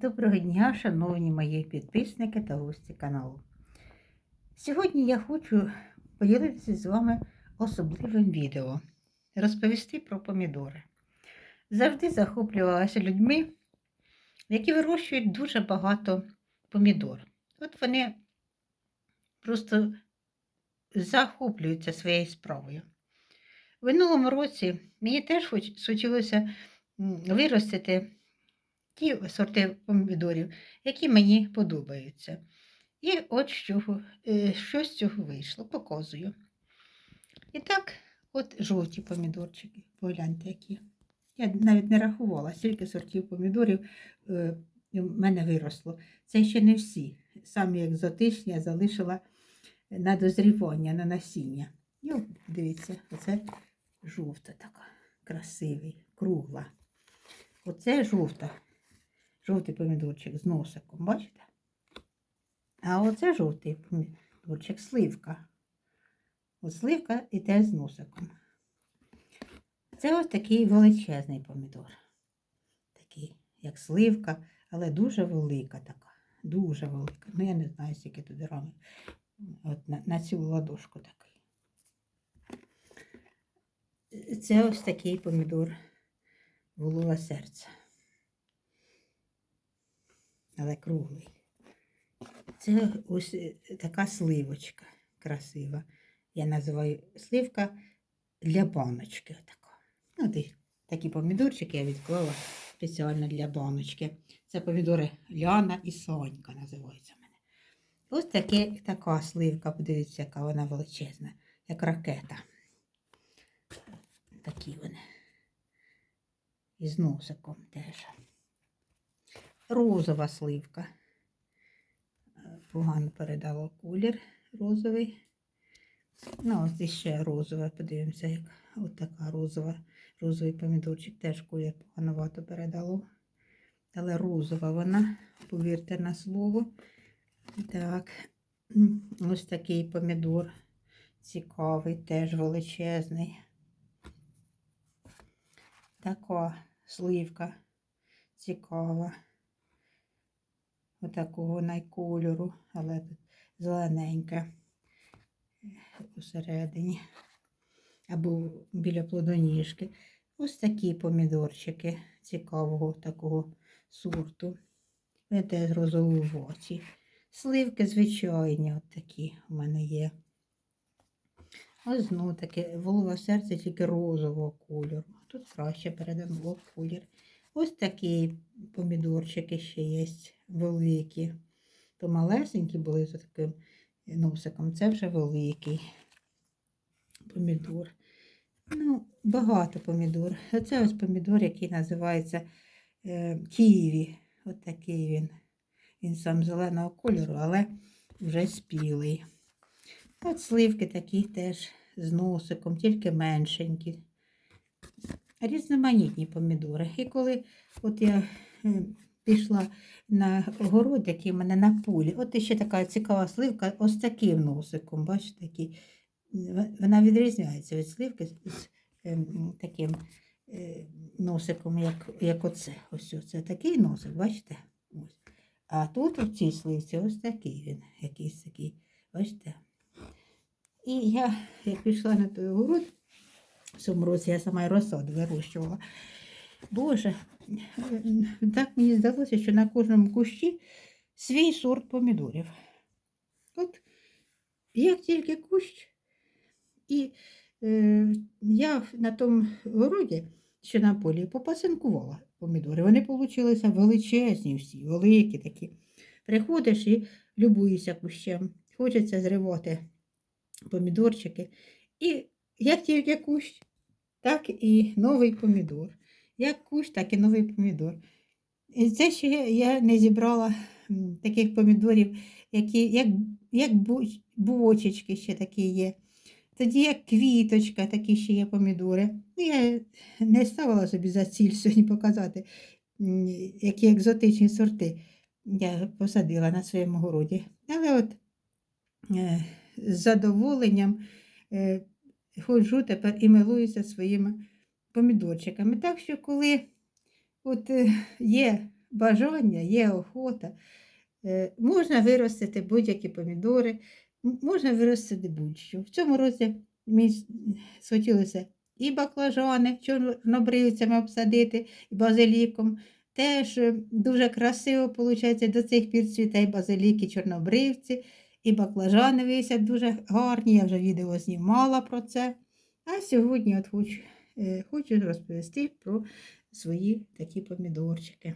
Доброго дня, шановні мої підписники та гості каналу. Сьогодні я хочу поділитися з вами особливим відео, розповісти про помідори. Завжди захоплювалася людьми, які вирощують дуже багато помідор. От вони просто захоплюються своєю справою. В минулому році мені теж хотілося виростити ті сорти помідорів, які мені подобаються. І от чого, е, що з цього вийшло, показую. І так, от жовті помідорчики, погляньте які. Я навіть не рахувала, скільки сортів помідорів е, в мене виросло. Це ще не всі. Самі екзотичні я залишила на дозрівання, на насіння. І дивіться, оце жовта така, красивий, кругла. Оце жовта жовтий помідорчик з носиком, бачите? А оце жовтий помідорчик сливка. От сливка і те з носиком. Це ось такий величезний помідор. Такий, як сливка, але дуже велика така. Дуже велика. Ну, я не знаю, скільки туди рами. От на, на цю ладошку такий. Це ось такий помідор волова серця але круглий. Це ось е, така сливочка красива. Я називаю сливка для баночки. Отака. Ну, такі помідорчики я відклала спеціально для баночки. Це помідори Ляна і Сонька називаються в мене. Ось таке, така сливка, подивіться, яка вона величезна, як ракета. Такі вони. І з носиком теж розова сливка. Погано передало колір розовий. Ну, ось ще розове, подивимося, як от така розова, розовий помідорчик теж колір поганувато передало. Але розова вона, повірте на слово. Так, ось такий помідор цікавий, теж величезний. Така сливка цікава отакого найкольору, але тут зелененьке усередині. Або біля плодоніжки. Ось такі помідорчики цікавого такого сорту. Вони теж розовуваті. Сливки звичайні, от такі у мене є. Ось знову таке волове серце тільки розового кольору. Тут краще передамо колір. Ось такі помідорчики ще є великі. То малесенькі були за таким носиком. Це вже великий помідор. Ну, багато помідор. Оце ось помідор, який називається е, Києві. Ось такий він. Він сам зеленого кольору, але вже спілий. От сливки такі теж з носиком, тільки меншенькі різноманітні помідори. І коли от я е, пішла на город, який в мене на полі, от ще така цікава сливка, ось таким носиком, бачите, такий. Вона відрізняється від сливки з, ем, таким е, носиком, як, як оце. Ось це такий носик, бачите? А тут у цій сливці ось такий він, якийсь такий, бачите? І я, як пішла на той город, в цьому році я сама і розсаду вирощувала. Боже, так мені здалося, що на кожному кущі свій сорт помідорів. От як тільки кущ, і е, я на тому городі, що на полі, попасинкувала помідори. Вони получилися величезні всі, великі такі. Приходиш і любуєшся кущем. Хочеться зривати помідорчики. І як тільки кущ, так і новий помідор. Як кущ, так і новий помідор. І це ще я не зібрала таких помідорів, які, як, як бочечки ще такі є. Тоді як квіточка, такі ще є помідори. Ну, Я не ставила собі за ціль сьогодні показати, які екзотичні сорти я посадила на своєму городі. Але от е, з задоволенням е, ходжу тепер і милуюся своїми помідорчиками. Так що, коли от е, є бажання, є охота. Е, Можна виростити будь-які помідори, можна виростити будь-що. В цьому році мені схотілося і баклажани чорнобривцями обсадити, і базиліком. Теж е, дуже красиво виходить, до цих пір цвіте і базилік, і чорнобривці, і баклажани висять дуже гарні. Я вже відео знімала про це. А сьогодні от хочу, е, хочу розповісти про свої такі помідорчики.